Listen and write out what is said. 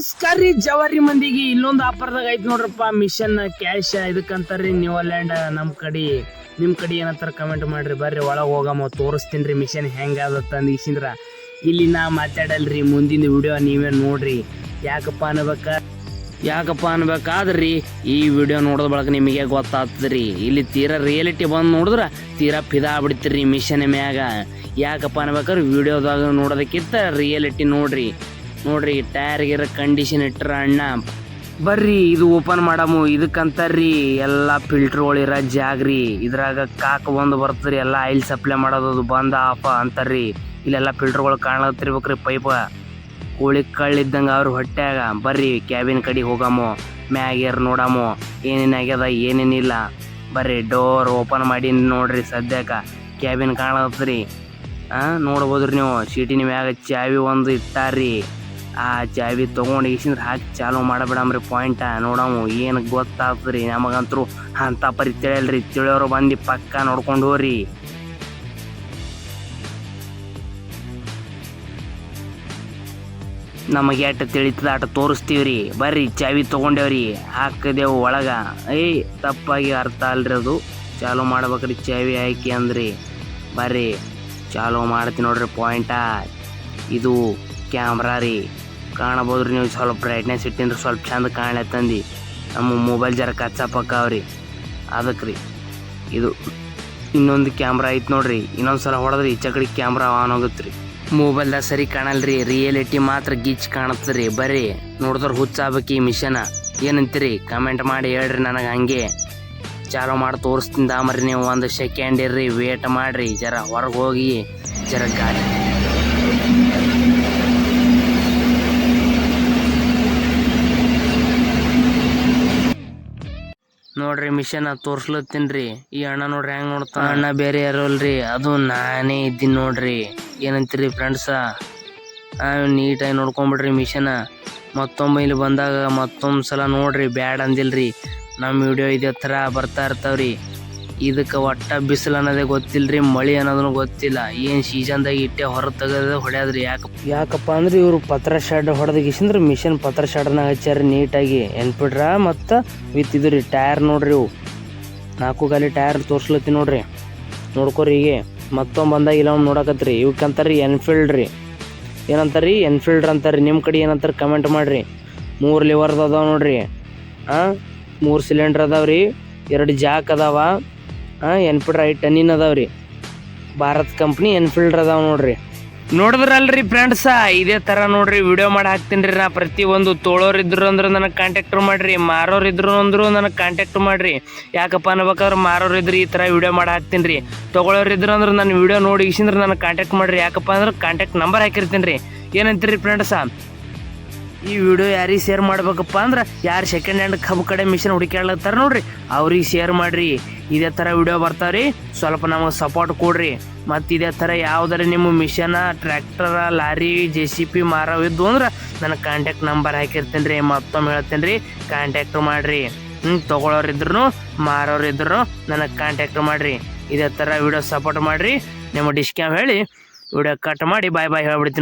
ನಮಸ್ಕಾರ ರೀ ಜವಾರಿ ಮಂದಿಗೆ ಇಲ್ಲೊಂದು ಆಫರ್ದಾಗ ಐತಿ ನೋಡ್ರಪ್ಪ ಮಿಷನ್ ಕ್ಯಾಶ್ ಇದಕ್ಕಂತಾರ್ರಿ ನ್ಯೂಲ್ಯಾಂಡ್ ನಮ್ಮ ಕಡೆ. ನಿಮ್ಮ ಕಡೆ ಏನಂತಾರ ಕಮೆಂಟ್ ಮಾಡ್ರಿ, ಬರ್ರಿ ಒಳಗೆ ಹೋಗಮ್ಮ ತೋರಿಸ್ತೀನಿ ರೀ ಮಿಷನ್ ಹೆಂಗಾದತ್ತ ಅಂದಿಸಿಂದ್ರ ಇಲ್ಲಿ ನಾ ಮಾತಾಡಲ್ರಿ, ಮುಂದಿನ ವಿಡಿಯೋ ನೀವೇ ನೋಡ್ರಿ. ಯಾಕಪ್ಪ ಅನ್ಬೇಕ? ಯಾಕಪ್ಪ ಅನ್ಬೇಕಾದ್ರಿ, ಈ ವಿಡಿಯೋ ನೋಡಿದ ಬಳಕ ನಿಮಗೆ ಗೊತ್ತಾಗ್ತದ್ರಿ. ಇಲ್ಲಿ ತೀರಾ ರಿಯಾಲಿಟಿ ಬಂದು ನೋಡಿದ್ರೆ ತೀರಾ ಫಿದಾ ಆಗ್ಬಿಡ್ತೀರಿ ಮಿಷನ್ ಮ್ಯಾಗ. ಯಾಕಪ್ಪ ಅನ್ಬೇಕಾದ್ರೆ ವಿಡಿಯೋದಾಗ ನೋಡೋದಕ್ಕಿಂತ ರಿಯಾಲಿಟಿ ನೋಡ್ರಿ. ನೋಡ್ರಿ ಟೈರ್ ಗಿರ ಕಂಡೀಷನ್ ಇಟ್ಟರ ಅಣ್ಣ. ಬರ್ರಿ, ಇದು ಓಪನ್ ಮಾಡಮು, ಇದಕ್ಕಂತಾರ್ರಿ, ಎಲ್ಲ ಫಿಲ್ಟರ್ಗಳಿರ ಜಾಗ್ರಿ ಇದ್ರಾಗ ಕಾಕ್ ಒಂದು ಬರ್ತದ್ರಿ, ಎಲ್ಲ ಆಯಿಲ್ ಸಪ್ಲೈ ಮಾಡೋದು ಬಂದ ಆಫ ಅಂತಾರ್ರಿ. ಇಲ್ಲೆಲ್ಲ ಫಿಲ್ಟರ್ಗಳು ಕಾಣತ್ತಿರ್ಬೇಕ್ರಿ ಪೈಪ ಕೋಳಿ ಕಳ್ಳಿದ್ದಂಗೆ ಅವ್ರ ಹೊಟ್ಯಾಗ. ಬರ್ರಿ ಕ್ಯಾಬಿನ್ ಕಡೆ ಹೋಗಮು ನೋಡಮು, ಏನೇನ್ ಆಗ್ಯದ ಏನೇನಿಲ್ಲ ಬರ್ರಿ ಡೋರ್ ಓಪನ್ ಮಾಡಿ ನೋಡ್ರಿ ಸದ್ಯಕ್ಕ ಕ್ಯಾಬಿನ್ ಕಾಣತ್ರಿ ಆ, ನೋಡ್ಬೋದ್ರಿ ನೀವು ಸೀಟಿನ ಮ್ಯಾಗ ಚಾವಿ ಒಂದು ಇಟ್ಟಾರ್ರಿ. ಆ ಚಾವಿ ತೊಗೊಂಡು ಈಸಿಂದ್ರೆ ಹಾಕಿ ಚಾಲು ಮಾಡಬೇಡಮ್ರಿ ಪಾಯಿಂಟ ನೋಡಮು, ಏನು ಗೊತ್ತಾಗ್ತದ್ರಿ? ನಮಗಂತರೂ ಅಂತ ಪರಿ ತಿಳಿಯಲ್ರಿ ತಿಳಿಯೋರು ಬಂದು ಪಕ್ಕ ನೋಡ್ಕೊಂಡು ಹೋಗ್ರಿ. ನಮಗೆ ಎಟ್ಟು ತಿಳಿತದ ಆಟ ರೀ ಬರ್ರಿ, ಚಾವಿ ತೊಗೊಂಡೇವ್ರಿ. ಹಾಕಿದೆವು ಒಳಗ. ಏಯ್, ತಪ್ಪಾಗಿ ಅರ್ಥ ಅಲ್ರಿ ಅದು. ಚಾಲು ಮಾಡ್ಬೇಕ್ರಿ ಚಾವಿ ಹಾಕಿ ಅಂದ್ರಿ. ಬರ್ರಿ, ಚಾಲು ಮಾಡ್ತೀನಿ ನೋಡ್ರಿ ಪಾಯಿಂಟ ಇದು ಕ್ಯಾಮ್ರಾ ರೀ. ಕಾಣಬೋದ್ರಿ ನೀವು ಸ್ವಲ್ಪ ಬ್ರೈಟ್ನೆಸ್ ಇಟ್ಟಿಂದ್ರೆ ಸ್ವಲ್ಪ ಚಂದ ಕಾಣತ್ತಂದು ನಮ್ಮ ಮೊಬೈಲ್ ಜರ ಕಚ್ಚ ಅವ್ರಿ. ಅದಕ್ಕೆ ರೀ ಇದು ಇನ್ನೊಂದು ಕ್ಯಾಮ್ರಾ ಐತೆ ನೋಡ್ರಿ. ಇನ್ನೊಂದು ಸಲ ಹೊಡೆದ್ರಿ ಚಕಡಿ ಕಡೆ ಕ್ಯಾಮ್ರಾ ಆನ್ ಆಗುತ್ತೆ ರೀ ಮೊಬೈಲ್ದಾಗ ಸರಿ ಕಾಣಲ್ರಿ ರಿಯಾಲಿಟಿ ಮಾತ್ರ ಗಿಚ್ ರೀ ಬರ್ರಿ ನೋಡಿದ್ರೆ ಹುಚ್ಚಾಬಕಿ ಈ ಮಿಷನ ಏನಂತೀರಿ? ಕಮೆಂಟ್ ಮಾಡಿ ಹೇಳ್ರಿ ನನಗೆ ಹಂಗೆ. ಚಾಲು ಮಾಡಿ ತೋರಿಸ್ತೀನಿ ದಾಮರಿ ನೀವು ಒಂದು ಸೆಕೆಂಡ್ ಇರ್ರಿ ವೇಟ್ ಮಾಡಿರಿ. ಜರ ಹೊರಗೆ ಹೋಗಿ, ಜರ ಗಾಡಿ ನೋಡ್ರಿ ಮಿಷನ್ ತೋರ್ಸ್ಲತ್ತೀನ್ರಿ ಈ ಅಣ್ಣ ನೋಡ್ರಿ, ಹೆಂಗ್ ನೋಡ್ತಾನ? ಅಣ್ಣ ಬೇರೆ ಯಾರಲ್ರಿ ಅದು ನಾನೇ ಇದ್ದೀನಿ ನೋಡ್ರಿ. ಏನಂತೀರಿ ಫ್ರೆಂಡ್ಸ ನೀಟಾಗಿ ನೋಡ್ಕೊಂಬಿಡ್ರಿ ಮಿಷನ ಮತ್ತೊಮ್ಮೆ ಇಲ್ಲಿ ಬಂದಾಗ ಮತ್ತೊಂದು ಸಲ ನೋಡ್ರಿ, ಬ್ಯಾಡ್ ಅಂದಿಲ್ರಿ. ನಮ್ಮ ವಿಡಿಯೋ ಇದೇ ಥರ ಬರ್ತಾ ಇರ್ತಾವ್ರಿ. ಇದಕ್ಕೆ ಒಟ್ಟ ಬಿಸಿಲು ಅನ್ನೋದೇ ಗೊತ್ತಿಲ್ರಿ, ಮಳಿ ಅನ್ನೋದನ್ನು ಗೊತ್ತಿಲ್ಲ. ಏನು ಸೀಸನ್ದಾಗ ಇಟ್ಟೆ ಹೊರ ತೆಗೆದ ಹೊಡ್ಯಾದ್ರಿ ಯಾಕೆ? ಯಾಕಪ್ಪ ಅಂದ್ರೆ ಇವರು ಪತ್ರ ಶೆಡ್ ಹೊಡೆದಗಿಸಿಂದ್ರೆ ಮಿಷನ್ ಪತ್ರ ಶೆಡ್ನಾಗ ಹಚ್ಚಾರಿ ನೀಟಾಗಿ. ಎನ್ಪಿಡ್ರ ಮತ್ತು ವಿತ್ ಇದು ಟೈರ್ ನೋಡ್ರಿ ಇವು. ನಾಲ್ಕು ಗಾಲಿ ಟೈರ್ ತೋರ್ಸ್ಲತ್ತಿ ನೋಡ್ರಿ. ನೋಡ್ಕೊರಿ ಹೀಗೆ. ಮತ್ತೊಂದು ಬಂದಾಗ ಇಲ್ಲ ಒಂದು ನೋಡಕತ್ರಿ. ಇವಕ್ಕಂತಾರ್ರಿ ಎನ್ಫೀಲ್ಡ್ ರೀ ಏನಂತಾರ್ರಿ? ಎನ್ಫೀಲ್ಡ್ ಅಂತಾರ್ರಿ. ನಿಮ್ಮ ಕಡೆ ಏನಂತಾರೆ ಕಮೆಂಟ್ ಮಾಡಿರಿ. ಮೂರು ಲಿವರ್ದು ಅದಾವ ನೋಡ್ರಿ. ಹಾಂ ಮೂರು ಸಿಲಿಂಡ್ರ್ ಅದಾವ ರೀ ಎರಡು ಜಾಕ್ ಅದಾವ. ಎನ್ಫೀಲ್ಡ್ ಐ ಟನ್ನಿನ್ ಅದಾವ ರೀ. ಭಾರತ್ ಕಂಪ್ನಿ ಎನ್ಫೀಲ್ಡ್ ಅದಾವ ನೋಡ್ರಿ. ನೋಡಿದ್ರಲ್ರಿ ಫ್ರೆಂಡ್ಸ ಇದೇ ಥರ ನೋಡ್ರಿ ವಿಡಿಯೋ ಮಾಡಿ ಹಾಕ್ತೀನಿ ರೀ ನಾ. ಪ್ರತಿ ಒಂದು ತೋಳೋರು ಇದ್ರು ಅಂದ್ರೆ ನನಗೆ ಕಾಂಟ್ಯಾಕ್ಟ್ ಮಾಡ್ರಿ, ಮಾರೋರು ಇದ್ರು ಅಂದ್ರು ನನಗೆ ಕಾಂಟ್ಯಾಕ್ಟ್ ಮಾಡ್ರಿ. ಯಾಕಪ್ಪ ಅನ್ಬೇಕಾದ್ರೆ ಮಾರೋರು ಇದ್ರಿ ಈ ಥರ ವಿಡಿಯೋ ಮಾಡಿ ಹಾಕ್ತೀನಿ ರೀ. ತೊಗೊಳೋರ್ ಇದ್ರು ಅಂದ್ರೆ ನನ್ನ ವಿಡಿಯೋ ನೋಡಿ ಇಸಿಂದ್ರೆ ನನಗೆ ಕಾಂಟ್ಯಾಕ್ಟ್ ಮಾಡ್ರಿ. ಯಾಕಪ್ಪ ಅಂದ್ರೆ ಕಾಂಟ್ಯಾಕ್ಟ್ ನಂಬರ್ ಹಾಕಿರ್ತೀನಿ ರೀ. ಏನಂತೀರಿ ಫ್ರೆಂಡ್ಸ ಈ ವಿಡಿಯೋ ಯಾರಿಗೆ ಶೇರ್ ಮಾಡ್ಬೇಕಪ್ಪ ಅಂದ್ರೆ ಯಾರು ಸೆಕೆಂಡ್ ಹ್ಯಾಂಡ್ ಕಬ್ಬು ಕಡೆ ಮಿಷನ್ ಹುಡುಕ್ಯಾಡ್ಲತ್ತಾರ ನೋಡ್ರಿ. ಅವ್ರಿಗೆ ಶೇರ್ ಮಾಡ್ರಿ. ಇದೇ ಥರ ವಿಡಿಯೋ ಬರ್ತಾವ್ರಿ. ಸ್ವಲ್ಪ ನಮಗೆ ಸಪೋರ್ಟ್ ಕೊಡ್ರಿ. ಮತ್ತು ಇದೇ ಥರ ಯಾವ್ದಾರ ನಿಮ್ಮ ಮಿಷನ ಟ್ರ್ಯಾಕ್ಟರ ಲಾರಿ ಜೆ ಸಿ ಪಿ ಮಾರವಿದ್ದು ಅಂದ್ರೆ ನನಗೆ ಕಾಂಟ್ಯಾಕ್ಟ್ ನಂಬರ್ ಹಾಕಿರ್ತೀನಿ ರೀ. ಮತ್ತೊಮ್ಮೆ ಹೇಳ್ತೀನಿ ರೀ. ಕಾಂಟ್ಯಾಕ್ಟ್ ಮಾಡಿರಿ. ಹ್ಞೂ ತೊಗೊಳೋರಿದ್ರು ಮಾರೋರಿದ್ರು ನನಗೆ ಕಾಂಟ್ಯಾಕ್ಟ್ ಮಾಡಿರಿ. ಇದೇ ಥರ ವಿಡಿಯೋ ಸಪೋರ್ಟ್ ಮಾಡಿರಿ. ನಿಮ್ಮ ಡಿಸ್ಕ್ಯಾಮ್ ಹೇಳಿ ವಿಡಿಯೋ ಕಟ್ ಮಾಡಿ ಬಾಯ್ ಬಾಯ್ ಹೇಳ್ಬಿಡ್ತೀನಿ.